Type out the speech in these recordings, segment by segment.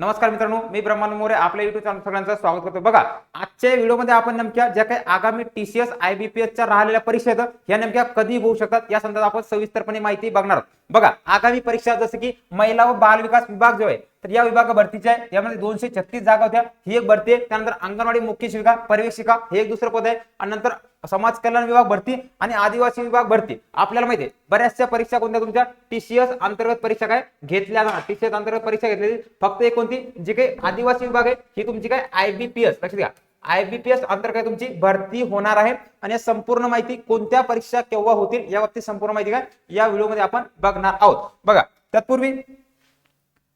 नमस्कार मित्रांनो मी ब्रह्मानंद मोरे आपल्या युट्यूब चॅनल सगळ्यांचं स्वागत करतो. बघा आजच्या व्हिडिओमध्ये आपण नेमक्या ज्या काही आगामी टीसीएस आयबीपीएस च्या राहिलेल्या परीक्षा आहेत ह्या नेमक्या कधी होऊ शकतात या संदर्भात आपण सविस्तरपणे माहिती बघणार बघा आगामी परीक्षा जसं की महिला व बाल विकास विभाग जो आहे तर या विभाग भरतीच्या आहे. यामध्ये दोनशे छत्तीस जागा होत्या. ही एक भरती आहे. त्यानंतर अंगणवाडी मुख्य शिक्षिका पर्यवेक्षिका हे एक दुसरं पद आहे. आणि नंतर समाज कल्याण विभाग भरती आणि आदिवासी विभाग भरती. आपल्याला माहिती आहे बऱ्याचशा परीक्षा कोणत्या तुमच्या? टीसीएस अंतर्गत परीक्षा काय? घेतल्या जाणार. टीसीएस अंतर्गत परीक्षा घेतलेली. फक्त एक कोणती? जी काही आदिवासी विभाग आहे ही तुमची काय? आयबीपीएस लक्षात घ्या. आयबीपीएस अंतर्गत तुमची? भरती होणार आहे. आणि या संपूर्ण माहिती कोणत्या परीक्षा केव्हा होतील या बाबतीत संपूर्ण माहिती काय? या व्हिडिओमध्ये आपण बघणार आहोत. बघा तत्पूर्वी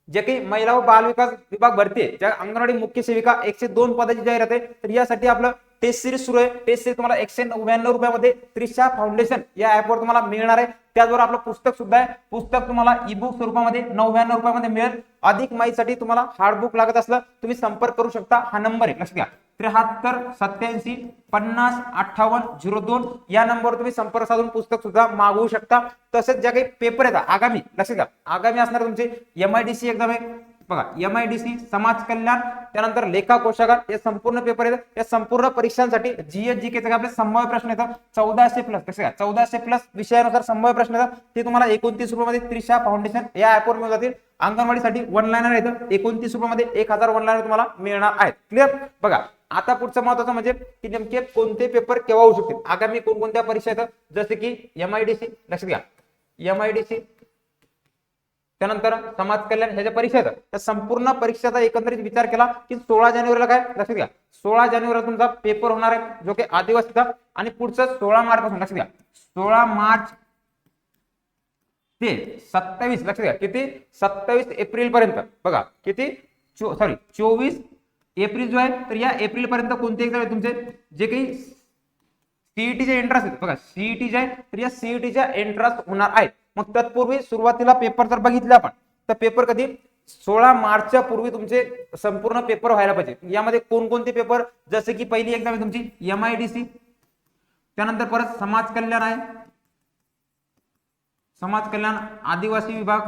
जे काही महिला व बाल विकास विभाग भरते ज्या अंगणवाडी मुख्य सेविका एकशे दोन पदाची जाहिरात आहे तर यासाठी आपलं टेस्ट सिरीज सुरू आहे. टेस्ट सिरीज तुम्हाला एकशे नव्याण्णव रुपयामध्ये त्रिशा फाउंडेशन या ऍपवर तुम्हाला मिळणार आहे. त्याचबरोबर आपलं पुस्तक सुद्धा आहे. पुस्तक तुम्हाला ई बुक स्वरूपामध्ये नव्याण्णव रुपयामध्ये मिळेल. अधिक माहितीसाठी तुम्हाला हार्ड बुक लागत असलं तुम्ही संपर्क करू शकता. हा नंबर आहे. लक्षात घ्या त्र्याहत्तर सत्याऐंशी पन्नास अठ्ठावन्न झिरो दोन. या नंबरवर तुम्ही संपर्क साधून पुस्तक सुद्धा मागवू शकता. तसेच ज्या काही पेपर आहेत आगामी लक्षात घ्या आगामी असणार तुमचे M I D C exam आहे. बघा एम आय डी सी समाज कल्याण त्यानंतर लेखा कोशागार हे संपूर्ण पेपर येतात या संपूर्ण परीक्षांसाठी जीएस जी के आपले संभाव्य प्रश्न येतात चौदाशे प्लस कसे काय? चौदाशे प्लस विषयानुसार संभाव्य प्रश्न येतात ते तुम्हाला एकोणतीस रुपयामध्ये त्रिशा फाउंडेशन या ऍपवर मिळून जातील. अंगणवाडीसाठी वन लाईनर येतं एकोणतीस रुपयामध्ये एक हजार वन लाईनर तुम्हाला मिळणार आहेत. क्लिअर बघा आता पुढचं महत्वाचं म्हणजे की नेमके कोणते पेपर केव्हा होऊ शकतील? आगामी कोणकोणत्या परीक्षा येतात जसे की एम आय डी सी लक्षात घ्या. एम आय डी सी त्यानंतर समाज कल्याण ह्याच्या परीक्षा त्या संपूर्ण परीक्षेचा एकंदरीत विचार केला की सोळा जानेवारीला काय? लक्षात घ्या. सोळा जानेवारीला तुमचा पेपर होणार आहे जो की आदिवासीचा आणि पुढचं सोळा मार्च पासून लक्षात घ्या. सोळा मार्च ते सत्तावीस लक्षात घ्या. किती? सत्तावीस एप्रिल पर्यंत. बघा किती? सॉरी चोवीस एप्रिल जो आहे तर या एप्रिल पर्यंत कोणते एक्झाम आहे तुमचे? जे काही सीईटीचे एंट्रन्स आहेत. बघा सीईटी जे आहे तर या सीईटीच्या एंट्रन्स होणार आहेत. मग तत्पूर्वी सुरुवातीला पेपर जर बघितले आपण. तर पेपर कधी? सोळा मार्चच्या पूर्वी तुमचे संपूर्ण पेपर व्हायला पाहिजे. यामध्ये कोणकोणते पेपर? जसे की पहिली एक्झाम आहे तुमची एम आय डी सी त्यानंतर परत समाज कल्याण आहे. समाज कल्याण आदिवासी विभाग.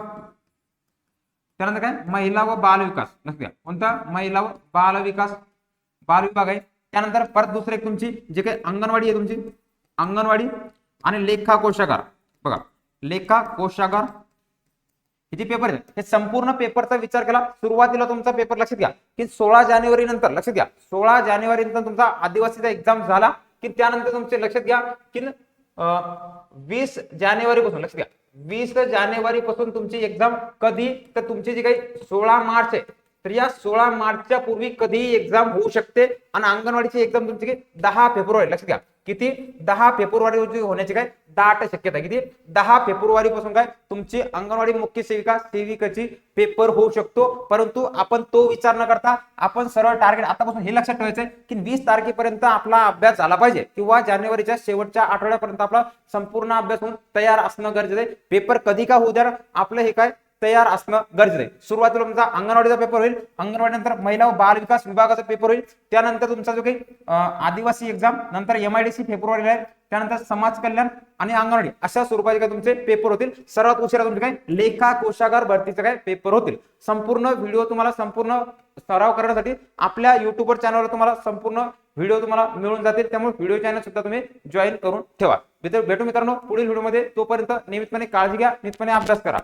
त्यानंतर काय? महिला व बाल विकास. लक्षात द्या. कोणता? महिला व बाल विकास. बाल विभाग आहे. त्यानंतर परत दुसरे तुमची जे काही अंगणवाडी आहे तुमची. अंगणवाडी आणि लेखा कोशागार बघा. लेखा कोशागार हे जे पेपर आहेत हे संपूर्ण पेपरचा विचार केला. सुरुवातीला तुमचा पेपर लक्षात घ्या. की सोळा जानेवारी नंतर लक्षात घ्या. सोळा जानेवारी नंतर तुमचा आदिवासीचा एक्झाम झाला. की त्यानंतर तुमचे लक्षात घ्या. की वीस जानेवारी पासून लक्षात घ्या. वीस जानेवारी पासून तुमची एक्झाम कधी? तर तुमची जी काही सोळा मार्च आहे तर या सोळा मार्चच्या पूर्वी कधीही एक्झाम होऊ शकते. आणि अंगणवाडीची एक्झाम तुमची दहा फेब्रुवारी लक्षात घ्या. किती? दहा फेब्रुवारी रोजी होण्याची काय? दाट शक्यता आहे. किती? दहा फेब्रुवारी पासून काय? तुमची अंगणवाडी मुख्य सेविका सेविकाची पेपर होऊ शकतो. परंतु आपण तो विचार न करता आपण सरळ टार्गेट आतापासून हे लक्षात ठेवायचं आहे की वीस तारखेपर्यंत आपला अभ्यास झाला पाहिजे किंवा जानेवारीच्या शेवटच्या आठवड्यापर्यंत आपला संपूर्ण अभ्यास होऊन तयार असणं गरजेचं आहे. पेपर कधी का होऊ द्या आपलं हे काय? तयार असणं गरजेचं आहे. सुरुवातीला तुमचा अंगणवाडीचा पेपर होईल. अंगणवाडी नंतर महिला व बाल विकास विभागाचा पेपर होईल. त्यानंतर तुमचा जो काही आदिवासी एक्झाम नंतर एमआयडीसी फेब्रुवारीला आहे. त्यानंतर समाज कल्याण आणि अंगणवाडी अशा स्वरूपाचे काय तुमचे पेपर होतील. सर्वात उशिरा तुमचे काय? लेखा कोशागार भरतीचे काय पेपर होतील. संपूर्ण व्हिडिओ तुम्हाला संपूर्ण सराव करण्यासाठी आपल्या युट्यूबवर चॅनलवर तुम्हाला संपूर्ण व्हिडिओ तुम्हाला मिळून जातील. त्यामुळे व्हिडिओ चॅनल सुद्धा तुम्ही जॉईन करून ठेवा. भेटू मित्रांनो पुढील व्हिडिओमध्ये तोपर्यंत नियमितपणे काळजी घ्या. नियमितपणे अभ्यास करा.